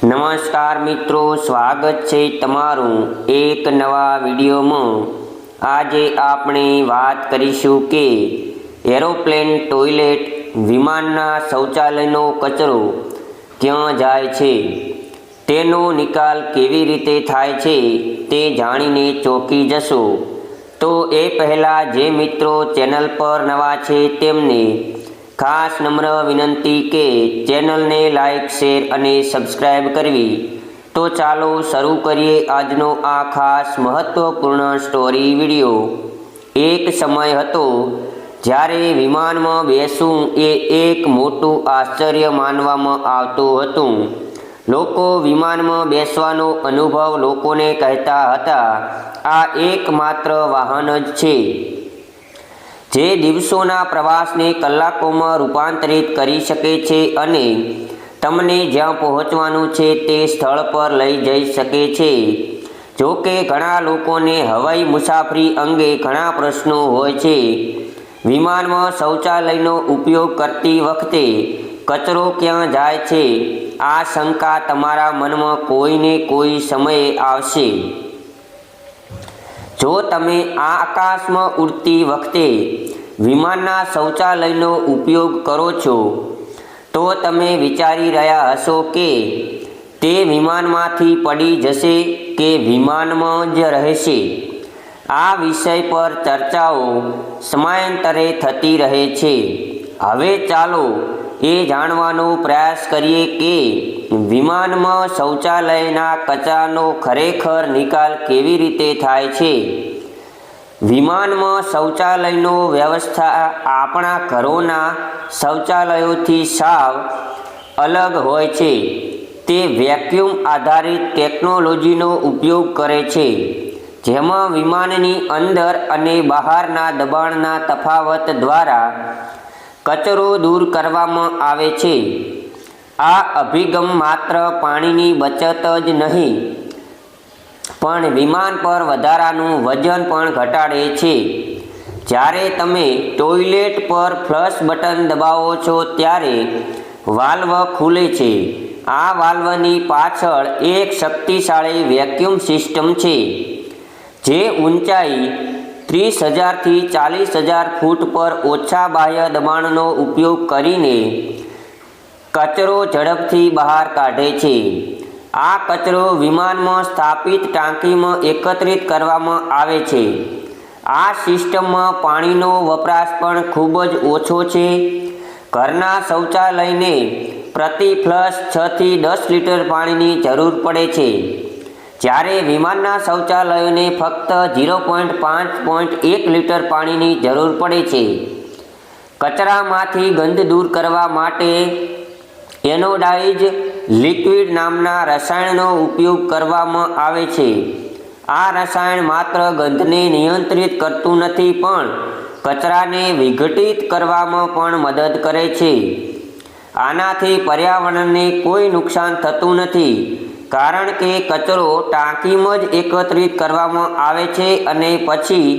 નમસ્કાર મિત્રો, સ્વાગત છે તમારું એક નવા વિડીયોમાં. આજે આપણે વાત કરીશું કે એરોપ્લેન ટોયલેટ વિમાનના શૌચાલયનો કચરો ક્યાં જાય છે? તેનો નિકાલ કેવી રીતે થાય છે તે જાણીને ચોંકી જશો. તો એ પહેલાં જે મિત્રો ચેનલ પર નવા છે તેમને ખાસ નમ્ર વિનંતી કે ચેનલને લાઇક શેર અને સબસ્ક્રાઈબ કરવી. તો ચાલો શરૂ કરીએ આજનો આ ખાસ મહત્વપૂર્ણ સ્ટોરી વીડિયો. એક સમય હતો જ્યારે વિમાનમાં બેસવું એ એક મોટું આશ્ચર્ય માનવામાં આવતું હતું. લોકો વિમાનમાં બેસવાનો અનુભવ લોકોને કહેતા હતા, આ એકમાત્ર વાહન જ છે. જે દિવસોના પ્રવાસને કલાકોમાં રૂપાંતરિત કરી શકે છે અને તમને જ્યાં પહોંચવાનું છે તે સ્થળ પર લઈ જઈ શકે છે. જો કે ઘણા લોકોને હવાઈ મુસાફરી અંગે ઘણા પ્રશ્નો હોય છે. વિમાનમાં શૌચાલયનો ઉપયોગ કરતી વખતે કચરો ક્યાં જાય છે? આ શંકા તમારા મનમાં કોઈને કોઈ સમયે આવશે. જો તમે આ આકાશમાં ઉડતી વખતે વિમાનના શૌચાલયનો ઉપયોગ કરો છો, તો તમે વિચારી રહ્યા હશો કે તે વિમાનમાંથી પડી જશે કે વિમાનમાં જ રહેશે. આ વિષય પર ચર્ચાઓ સમયાંતરે થતી રહે છે. હવે ચાલો એ જાણવાનો પ્રયાસ કરીએ કે વિમાનમાં શૌચાલયના કચરાનો ખરેખર નિકાલ કેવી રીતે થાય છે? વિમાનમાં શૌચાલયનો વ્યવસ્થા આપણા ઘરોના શૌચાલયોથી સાવ અલગ હોય છે. તે વેક્યુમ આધારિત ટેકનોલોજીનો ઉપયોગ કરે છે, જેમાં વિમાનની અંદર અને બહારના દબાણના તફાવત દ્વારા કચરો દૂર કરવામાં આવે છે. આ અભિગમ માત્ર પાણીની બચત જ નહીં, પણ વિમાન પર વધારાનું વજન પણ ઘટાડે છે. જ્યારે તમે ટોયલેટ પર ફ્લશ બટન દબાવો છો, ત્યારે વાલ્વ ખુલે છે. આ વાલ્વની પાછળ એક શક્તિશાળી વેક્યુમ સિસ્ટમ છે, જે ઊંચાઈ ત્રીસ હજારથી ચાલીસ હજાર ફૂટ પર ઓછા બાહ્ય દબાણનો ઉપયોગ કરીને કચરો ઝડપથી બહાર કાઢે છે. આ કચરો વિમાનમાં સ્થાપિત ટાંકીમાં એકત્રિત કરવામાં આવે છે. આ સિસ્ટમમાં પાણીનો વપરાશ પણ ખૂબ જ ઓછો છે. ઘરના શૌચાલયને પ્રતિ ફ્લશ છથી દસ લીટર પાણીની જરૂર પડે છે. જ્યારે વિમાનના શૌચાલયોને ફક્ત ઝીરો પોઈન્ટ પાંચ પોઈન્ટ એક લીટર પાણીની જરૂર પડે છે. કચરામાંથી ગંધ દૂર કરવા માટે એનોડાઇઝ લિક્વિડ નામના રસાયણનો ઉપયોગ કરવામાં આવે છે. આ રસાયણ માત્ર ગંધને નિયંત્રિત કરતું નથી, પણ કચરાને વિઘટિત કરવામાં પણ મદદ કરે છે. આનાથી પર્યાવરણને કોઈ નુકસાન થતું નથી. કારણ કે કચરો ટાંકીમાં જ એકત્રિત કરવામાં આવે છે અને પછી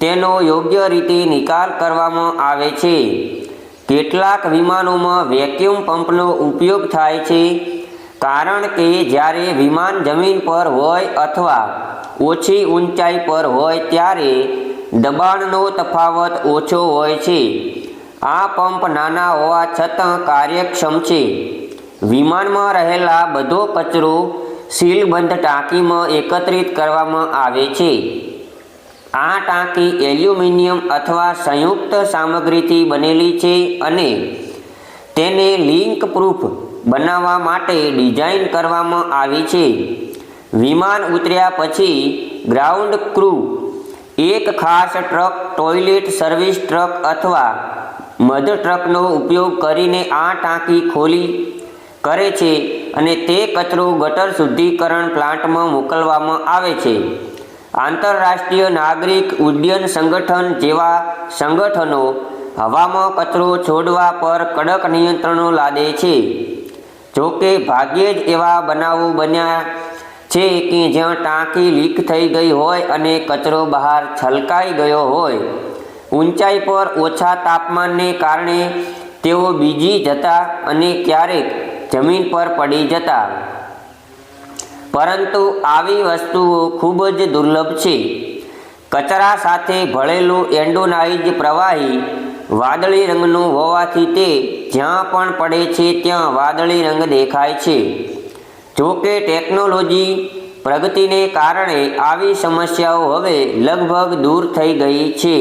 તેનો યોગ્ય રીતે નિકાલ કરવામાં આવે છે. કેટલાક વિમાનોમાં વેક્યુમ પંપનો ઉપયોગ થાય છે, કારણ કે જ્યારે વિમાન જમીન પર હોય અથવા ઓછી ઊંચાઈ પર હોય ત્યારે દબાણનો તફાવત ઓછો હોય છે. આ પંપ નાના હોવા છતાં કાર્યક્ષમ છે. વિમાનમાં રહેલા બધો કચરો સીલબંધ ટાંકીમાં એકત્રિત કરવામાં આવે છે. આ ટાંકી એલ્યુમિનિયમ અથવા સંયુક્ત સામગ્રીથી બનેલી છે અને તેને લિંક પ્રૂફ બનાવવા માટે ડિઝાઇન કરવામાં આવી છે. વિમાન ઉતર્યા પછી ગ્રાઉન્ડ ક્રૂ, એક ખાસ ટ્રક, ટોયલેટ સર્વિસ ટ્રક અથવા મધ ટ્રકનો ઉપયોગ કરીને આ ટાંકી ખોલી કરે છે અને તે કચરો ગટર શુદ્ધિકરણ પ્લાન્ટમાં મોકલવામાં આવે છે. આંતરરાષ્ટ્રીય નાગરિક ઉડ્ડયન સંગઠન જેવા સંગઠનો હવામાં કચરો છોડવા પર કડક નિયંત્રણો લાદે છે. જોકે ભાગ્યે જ એવા બનાવો બન્યા છે કે જ્યાં ટાંકી લીક થઈ ગઈ હોય અને કચરો બહાર છલકાઈ ગયો હોય. ઊંચાઈ પર ઓછા તાપમાનને કારણે તેઓ બીજી જતા અને ક્યારેક જમીન પર પડી જતા. પરંતુ આવી વસ્તુઓ ખૂબ જ દુર્લભ છે. કચરા સાથે ભળેલું એન્ડોનાઇઝ પ્રવાહી વાદળી રંગનું હોવાથી તે જ્યાં પણ પડે છે ત્યાં વાદળી રંગ દેખાય છે. જો કે ટેકનોલોજી પ્રગતિને કારણે આવી સમસ્યાઓ હવે લગભગ દૂર થઈ ગઈ છે.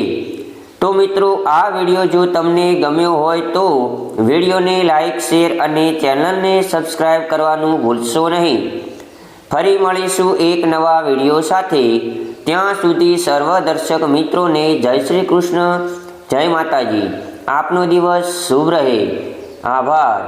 તો મિત્રો, આ વીડિયો જો તમને ગમ્યો હોય તો વિડીયોને લાઈક, શેર અને ચેનલને સબસ્ક્રાઈબ કરવાનું ભૂલશો નહીં. ફરી મળીશું એક નવા વીડિયો સાથે. ત્યાં સુધી સર્વ દર્શક મિત્રોને જય શ્રી કૃષ્ણ, જય માતાજી. આપનો દિવસ શુભ રહે. આભાર.